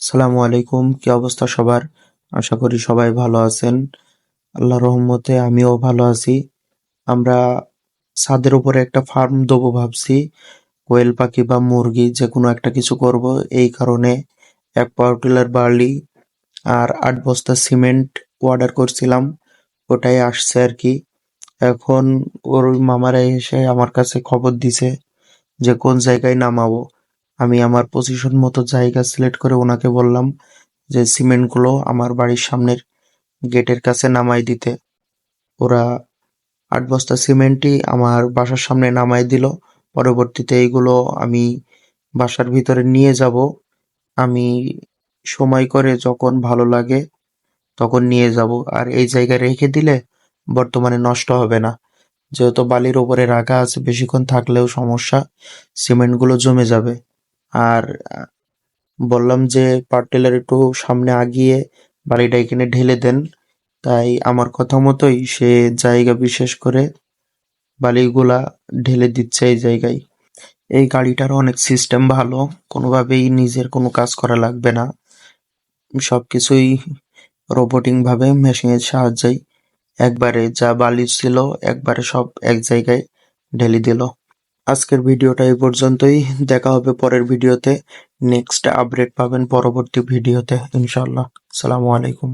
সালামু আলাইকুম কি অবস্থা সবার? আশা করি সবাই ভালো আছেন। আল্লাহ রহমতে আমিও ভালো আছি। আমরা ছাদের উপরে একটা ফার্ম দেবো ভাবছি। কোয়েল পাখি বা মুরগি যে কোনো একটা কিছু করব। এই কারণে এক পাওয়ার বার্লি আর আট বস্তা সিমেন্ট অর্ডার করছিলাম। ওটাই আসছে আর কি। এখন ওর মামারা এসে আমার কাছে খবর দিছে যে কোন জায়গায় নামাবো। আমি আমার পজিশন মতো জায়গা সিলেক্ট করে ওনাকে বললাম যে সিমেন্টগুলো আমার বাড়ির সামনের গেটের কাছে নামাই দিতে। ওরা আট বস্তা সিমেন্টই আমার বাসার সামনে নামাই দিল। পরবর্তীতে এইগুলো আমি বাসার ভিতরে নিয়ে যাব। আমি সময় করে যখন ভালো লাগে তখন নিয়ে যাব। আর এই জায়গায় রেখে দিলে বর্তমানে নষ্ট হবে না। যেহেতু বালির ওপরে রাখা আছে, বেশিক্ষণ থাকলেও সমস্যা, সিমেন্টগুলো জমে যাবে। আর বললাম যে পার্টেলার একটু সামনে আগিয়ে বালিটা এখানে ঢেলে দেন। তাই আমার কথা মতোই সে জায়গা বিশেষ করে বালিগুলা ঢেলে দিচ্ছে এই জায়গায়। এই গাড়িটার অনেক সিস্টেম ভালো, কোনোভাবেই নিজের কোনো কাজ করা লাগবে না। সবকিছুই রোবোটিং ভাবে মেশিনের সাহায্যেই। একবারে যা বালি ছিল, একবারে সব এক জায়গায় ঢেলে দিল। আজকের ভিডিওটা এই পর্যন্তই। দেখা হবে পরের ভিডিওতে। নেক্সট আপডেট পাবেন পরবর্তী ভিডিওতে ইনশাল্লাহ আসসালামু আলাইকুম।